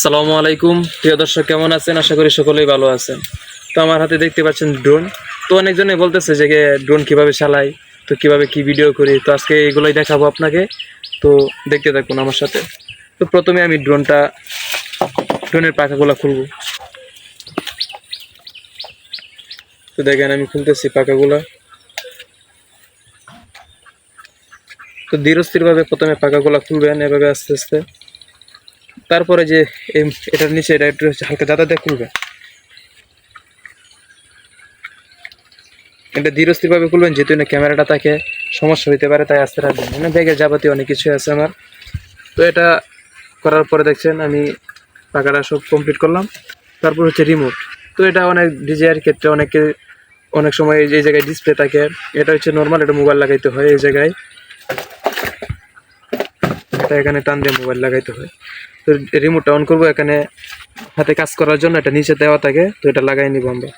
সালামু আলাইকুম। প্রিয় দর্শক, কেমন আছেন? আশা করি সকলেই ভালো আছেন। তো আমার হাতে দেখতে পাচ্ছেন ড্রোন তো অনেকজনে বলতেছে যে ড্রোন কীভাবে চালাই? তো কীভাবে কি ভিডিও করি? তো আজকে এগুলোই দেখাবো আপনাকে। তো দেখতে থাকুন আমার সাথে। তো প্রথমে আমি ড্রোনটা ড্রোনের পাখাগুলো খুলবো। তো দেখেন, আমি খুলতেছি পাখাগুলো। তো ধীরস্থিরভাবে প্রথমে পাখাগুলো খুলবেন, এভাবে আস্তে আস্তে। তারপরে যে এটার নিচে এটা একটু হালকা দাদা দিয়ে খুলবে। এটা ধীরস্থিরভাবে খুলবেন, যেহেতু না ক্যামেরাটা তাকে সমস্যা হইতে পারে, তাই আসতে রাখবেন। মানে ব্যাগের যাবতীয় অনেক কিছু আছে আমার। তো এটা করার পরে দেখছেন, আমি টাকাটা সব কমপ্লিট করলাম। তারপর হচ্ছে রিমোট তো এটা অনেক ডিজাইয়ের ক্ষেত্রে অনেকে অনেক সময় এই জায়গায় ডিসপ্লে থাকে, এটা হচ্ছে নর্মাল এটা মোবাইল লাগাইতে হয় এই জায়গায়। এটা এখানে টান দিয়ে মোবাইল লাগাইতে হয়। তো রিমোটটা অন করব, এখানে হাতে কাজ করার জন্য, এটা নিচে দেওয়া থাকে, তো এটা লাগাই নিব আমরা।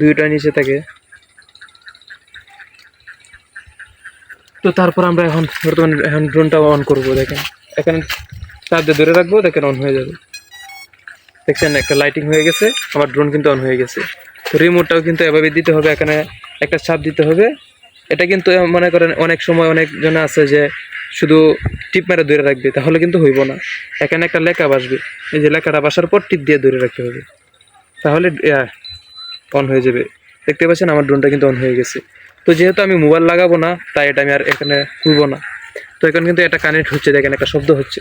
দুইটা নিচে থাকে। তো তারপর আমরা এখন বর্তমানে এখন ড্রোনটা অন করব, দেখেন। এখানে দিয়ে ধরে রাখব, দেখেন অন হয়ে যাবে। দেখছেন, একটা লাইটিং হয়ে গেছে আমার ড্রোন কিন্তু অন হয়ে গেছে। তো রিমোটটাও কিন্তু এভাবে দিতে হবে, এখানে একটা ছাপ দিতে হবে। এটা কিন্তু মনে করেন অনেক সময় অনেক জন আছে যে শুধু টিপ মেরে ধরে রাখবে, তাহলে কিন্তু হইব না। এখানে একটা লেখা বাসবে, এই যে লেখাটা বাসার পর টিপ দিয়ে ধরে রাখতে হবে। তাহলে অন হয়ে যাবে। দেখতে পাচ্ছেন আমার ড্রোনটা কিন্তু অন হয়ে গেছে। তো যেহেতু আমি মোবাইল লাগাবো না, তাই এটা আমি আর এখানে খুলবো না। তো এখন কিন্তু এটা কানেক্ট হচ্ছে, দেখেন একটা শব্দ হচ্ছে।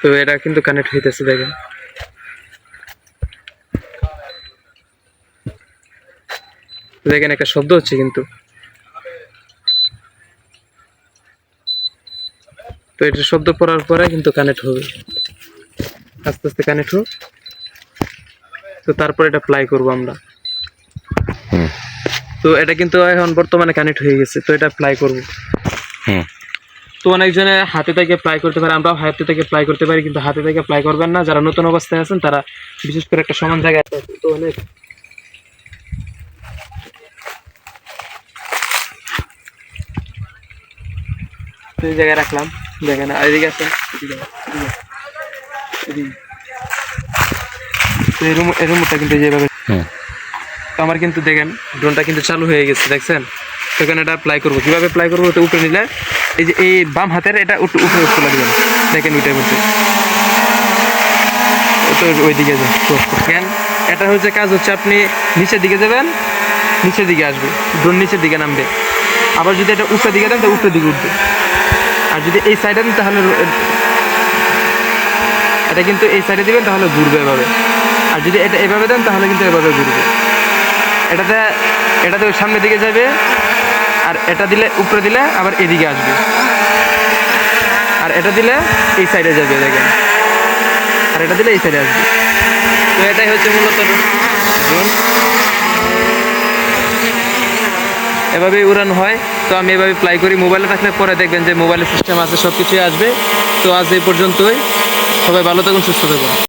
তো এটা কিন্তু কানেক্ট হইতেছে, দেখেন। দেখেন একটা শব্দ হচ্ছে কিন্তু। তো এটা শব্দ পড়ার পরে কিন্তু কানেক্ট হবে। আস্তে আস্তে কানেক্ট হোক। তো তারপর এটা প্লাই করব আমরা। তো এটা কিন্তু এখন বর্তমানে কানেক্ট হয়ে গেছে তো এটা প্লাই করব। তো অনেকজনে হাতে থেকে প্লাই করতে পারে আমরাও হাতে থেকে প্লাই করতে পারি কিন্তু হাতে থেকে প্লাই করবেন না। যারা নতুন অবস্থায় আছেন তারা বিশেষ করে একটা সমান জায়গায় তো অনেক তো এই জায়গায় রাখলাম। দেখেন আর এদিকে আছে এই রুম এই রুমটা কিন্তু যেভাবে তো আমার কিন্তু দেখেন ড্রোনটা কিন্তু চালু হয়ে গেছে দেখছেন? তো এখানে এটা প্লাই করব। কীভাবে প্লাই করব? তো উপরে নিলে এই যে এই বাম হাতের এটা উপরে উঠতে লাগবে দেখেন উঠে উঠে তো ওইদিকে যান কেন এটা হচ্ছে কাজ হচ্ছে আপনি নিচের দিকে যাবেন নিচের দিকে আসবে। ড্রোন নিচের দিকে নামবে। আবার যদি এটা উপরের দিকে দেন তো উপরের দিকে উঠবে। যদি এই সাইডে দেন তাহলে এটা কিন্তু এই সাইডে দিবেন তাহলে ঘুরবে এভাবে। আর যদি এটা এভাবে দেন তাহলে কিন্তু এভাবে ঘুরবে। এটাতে এটাতে সামনের দিকে যাবে, আর এটা দিলে উপরে দিলে আবার এদিকে আসবে। আর এটা দিলে এই সাইডে যাবে, দেখেন। আর এটা দিলে এই সাইডে আসবে। তো এটাই হচ্ছে মূলত ড্রোন এভাবেই উড়ান হয়। তো আমি এভাবে প্লাই করি। মোবাইলে থাকলে পরে দেখবেন যে মোবাইলের সিস্টেম আছে সব কিছুই আসবে। তো আজ এই পর্যন্তই। সবাই ভালো থাকুন, সুস্থ থাকুন।